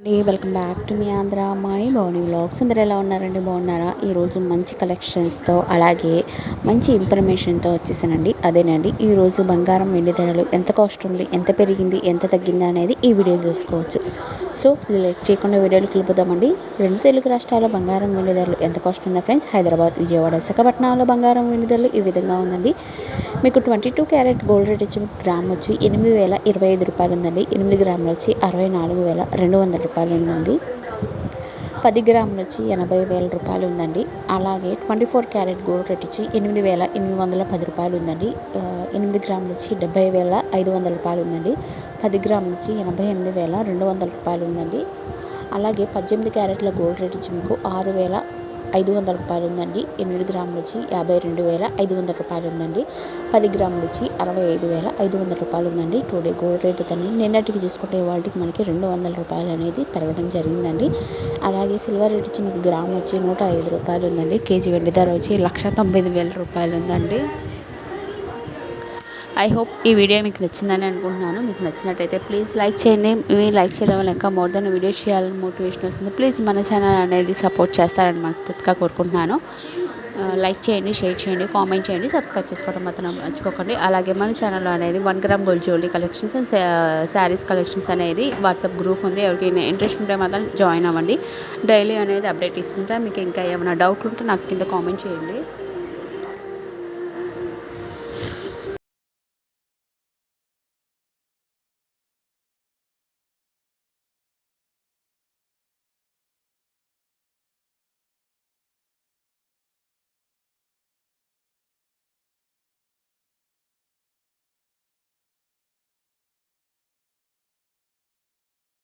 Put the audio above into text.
అండి. Welcome back to మీ Andhra my Bhavani vlogs. అందరు ఎలా ఉన్నారండి? బాగున్నారా? ఈరోజు మంచి కలెక్షన్స్తో అలాగే మంచి ఇన్ఫర్మేషన్తో వచ్చేసానండి. అదేనండి ఈరోజు బంగారం వెండి ధరలు ఎంత కాస్ట్ ఉంది ఎంత పెరిగింది ఎంత తగ్గింది అనేది ఈ వీడియో చూసుకోవచ్చు సో లేట్ చేయకుండా వీడియోలు వెళ్ళిపోదామండి. రెండు తెలుగు రాష్ట్రాల బంగారం వెండి ధరలు ఎంత కాస్ట్ ఉందా ఫ్రెండ్స్ హైదరాబాద్ విజయవాడ విశాఖపట్నంలో బంగారం వెండి ధరలు ఈ విధంగా ఉందండి. మీకు twenty two carat gold rate వచ్చి గ్రామ్ వచ్చి ఎనిమిది వేల ఇరవై ఐదు రూపాయలు ఉందండి. ఎనిమిది గ్రాములు వచ్చి అరవై నాలుగు వేల రెండు వందల రూపాయలు ఉందండి పది గ్రాములు వచ్చి ఎనభై వేల రూపాయలు ఉందండి అలాగే twenty four carat gold rate వచ్చి ఎనిమిది వేల ఎనిమిది వందల పది రూపాయలు ఉందండి ఎనిమిది గ్రాములు వచ్చి డెబ్బై వేల ఐదు వందల రూపాయలు ఉందండి పది గ్రాములు వచ్చి ఎనభై ఎనిమిది వేల రెండు వందల రూపాయలు ఉందండి అలాగే పద్దెనిమిది క్యారెట్ల గోల్డ్ రేట్ వచ్చి మీకు ఆరు వేల ఐదు వందల రూపాయలు ఉందండి ఎనిమిది గ్రాములు వచ్చి యాభై రెండు వేల ఐదు వందల రూపాయలు ఉందండి పది గ్రాములు వచ్చి అరవై ఐదు వేల ఐదు వందల రూపాయలు ఉందండి టుడే గోల్డ్ రేట్ తని నిన్నటికి చూసుకుంటే వాళ్ళకి మనకి రెండు వందల రూపాయలు అనేది పెరగడం జరిగిందండి. అలాగే సిల్వర్ రేట్ వచ్చి మీకు గ్రామ్ వచ్చి నూట ఐదు రూపాయలు ఉందండి కేజీ వెండి ధర వచ్చి లక్ష తొంభై వేల రూపాయలు ఉందండి ఐ హోప్ ఈ వీడియో మీకు నచ్చిందని అనుకుంటున్నాను. మీకు నచ్చినట్టయితే ప్లీజ్ లైక్ చేయండి. మీ లైక్ చేయడం వల్ల ఇంకా మోర్ దెన్ వీడియో చేయాలని మోటివేషన్ వస్తుంది. ప్లీజ్ మన ఛానల్ అనేది సపోర్ట్ చేస్తారని మనస్ఫూర్తిగా కోరుకుంటున్నాను. Uh, లైక్ చేయండి షేర్ చేయండి కామెంట్ చేయండి సబ్స్క్రైబ్ చేసుకోవడం మాత్రం మర్చిపోకండి. అలాగే మన ఛానల్లో అనేది one gram gold jewellery collections and saris collections అనేది వాట్సాప్ గ్రూప్ ఉంది. ఎవరికైనా ఇంట్రెస్ట్ ఉంటే మాత్రం జాయిన్ అవ్వండి. డైలీ అనేది అప్డేట్ ఇస్తుంటా. మీకు ఇంకా ఏమైనా డౌట్ ఉంటే నాకు కింద కామెంట్ చేయండి.